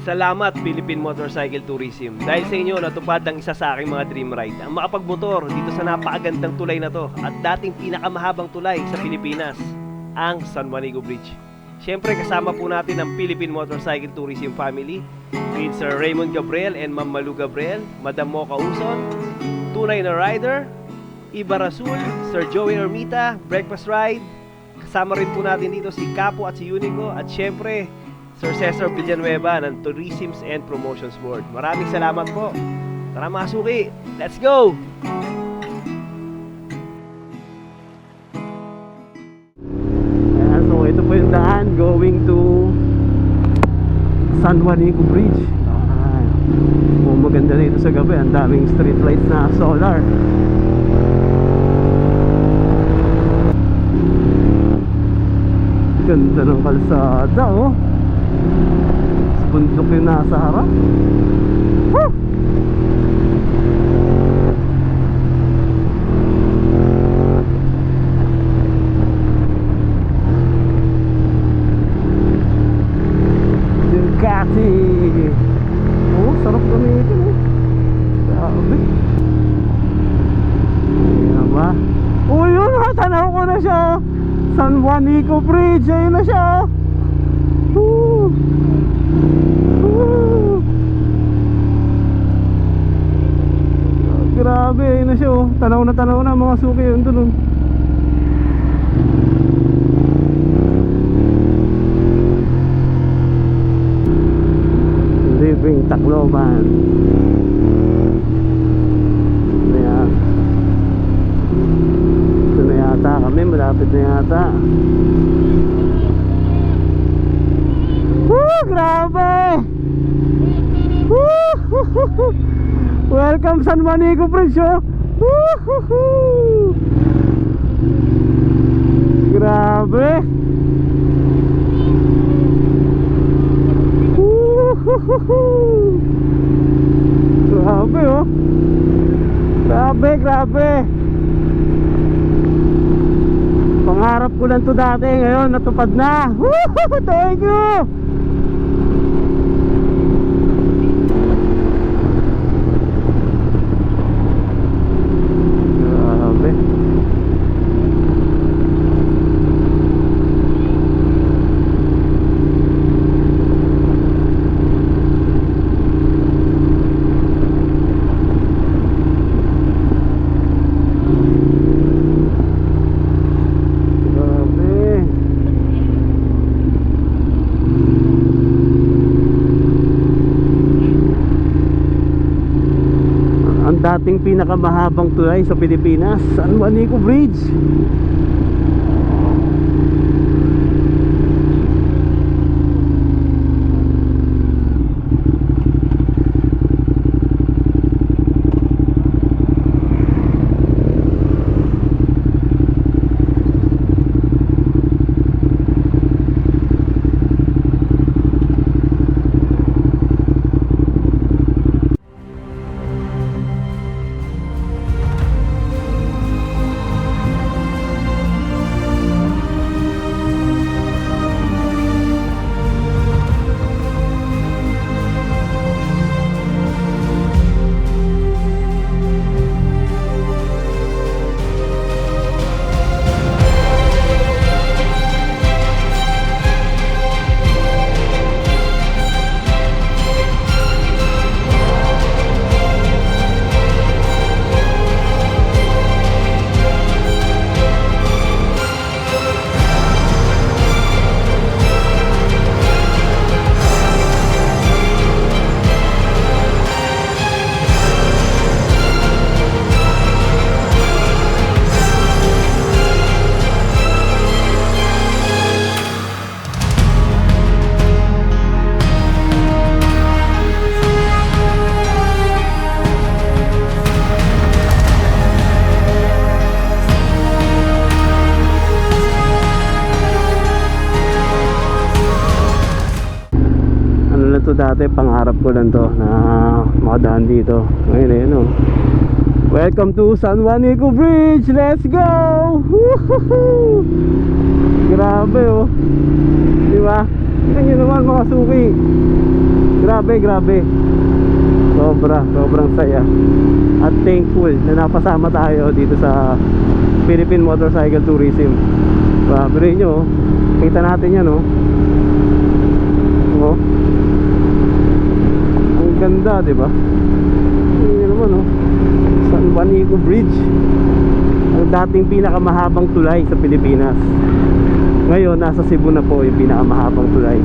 Salamat Philippine Motorcycle Tourism. Dahil sa inyo natupad ang isa sa aking mga dream ride. Ang makapagmotor dito sa napakagandang tulay na to at dating pinakamahabang tulay sa Pilipinas, ang San Juanico Bridge. Siyempre kasama po natin ang Philippine Motorcycle Tourism Family with Raymond Gabriel and Ma'am Malu Gabriel, Madam Mocha Uson, Tunay na Rider, Iba Rasul, Sir Joey Ermita, Breakfast Ride, Kasama rin po natin dito si Capo at si Unico at syempre Sir Cesar Villanueva ng Tourisms and Promotions Board. Maraming salamat po. Tara mga suki, let's go! Ayan, so ito po yung daan going to San Juanico Bridge. Ayan. Oh, maganda dito sa gabi. Ang daming street lights na solar. Ganda ng kalsada, oh. Sa bundok yung nasa harap. Woo! Ducati Oh, sarap gamitin eh Grabe Ayan ba? Oh, yun ha, tanaw ko na siya San Juanico Bridge, ayun na siya Woo! Grabe, ayun na siya oh. Tanaw na tanaw na mga suki yun oh. Living Tacloban. Ayan. Ito na yata kami, malapit na yata Grabe! Welcome San Manico Bridge oh! Grabe! Grabe oh. Grabe, grabe. Pangarap ko lang to dati, ngayon natupad na. Thank you. Grabe. Grabe. Ang dating pinakamahabang tulay sa Pilipinas, San Juanico Bridge. Ano lang to dati pangarap ko lang to na makadaan dito ngayon ayun oh welcome to San Juanico Bridge let's go grabe oh di ba tingnan nyo naman mga suki Grabe, grabe. Sobra, sobrang saya. At thankful na napasama tayo dito sa Philippine Motorcycle Tourism. Grabe rin nyo, oh. Kita natin yan, oh. Oh. Ganda, di ba? Hindi naman, oh. San Juanico Bridge. Ang dating pinakamahabang tulay sa Pilipinas. Ngayon, nasa Cebu na po yung pinakamahabang tulay.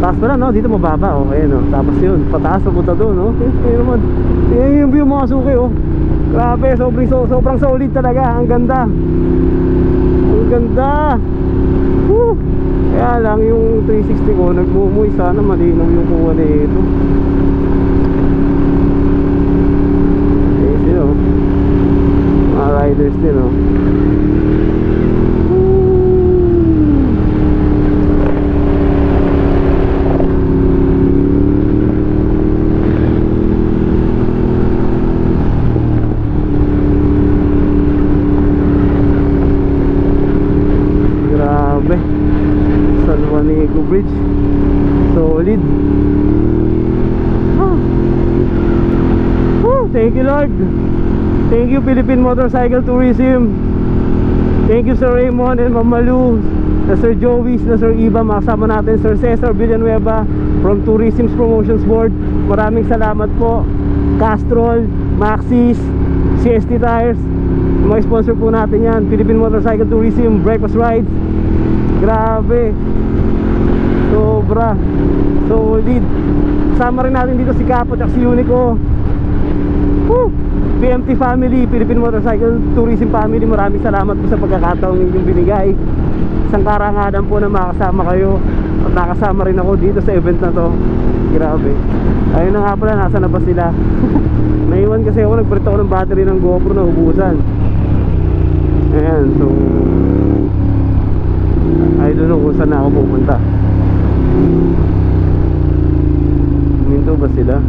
Taas pa lang, no? Dito mababa, oh. Ayan, oh. Tapos yun, pataas sa punta doon, oh. Ayun, ayun naman. Ayun yung view mga suki, oh. Grabe, sobrang, so, sobrang solid talaga. Ang ganda. Ang ganda. Woo! Kaya lang, yung 360 ko, nagmumuy. Sana malinaw yung kuha na ito. Okay, sino? Mga riders din, oh. Woo! Grabe. San Juanico Bridge. Solid. Ah. Woo, thank you Lord. Thank you Philippine Motorcycle Tourism. Thank you Sir Raymond and Ma'am Malu, na Sir Joey, na Sir Iba, makasama natin Sir Cesar Villanueva from Tourism's Promotions Board. Maraming salamat po. Castrol, Maxis, CST Tires, mga sponsor po natin yan. Philippine Motorcycle Tourism, Breakfast Rides. Grabe. Sobra. Solid. Kasama rin natin dito si Capo at si Unico. Woo! PMT family, Philippine Motorcycle Tourism family, maraming salamat po sa pagkakataong inyong binigay. Isang karangadan po na makasama kayo at nakasama rin ako dito sa event na to. Grabe. Ayun na nga pala, nasa na ba sila? Naiwan kasi ako, nagpalit ako ng battery ng GoPro na ubusan. Ayan, so I don't know kung saan na ako pupunta. Minto ba sila?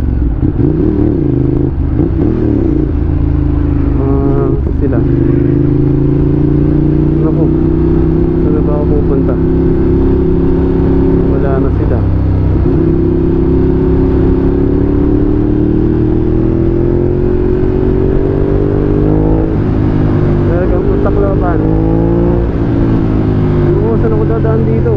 Ah, sila. Naku. Saan na ba ako pupunta? Wala na sila. Talagang taklapan. Oo, saan ako dadaan dito?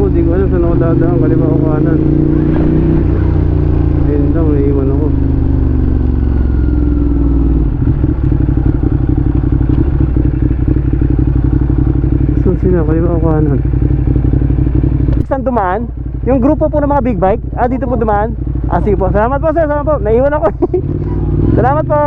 Oh, di ko alam saan ako dadaan. Kaliwa o kanan. Ayun daw, naiiwan ako. Saan sila? Kaliwa o kanan? Saan dumaan? Yung grupo po ng mga big bike? Ah, dito po dumaan? Ah, sige po. Salamat po, sir. Salamat po. Naiwan ako. Salamat po.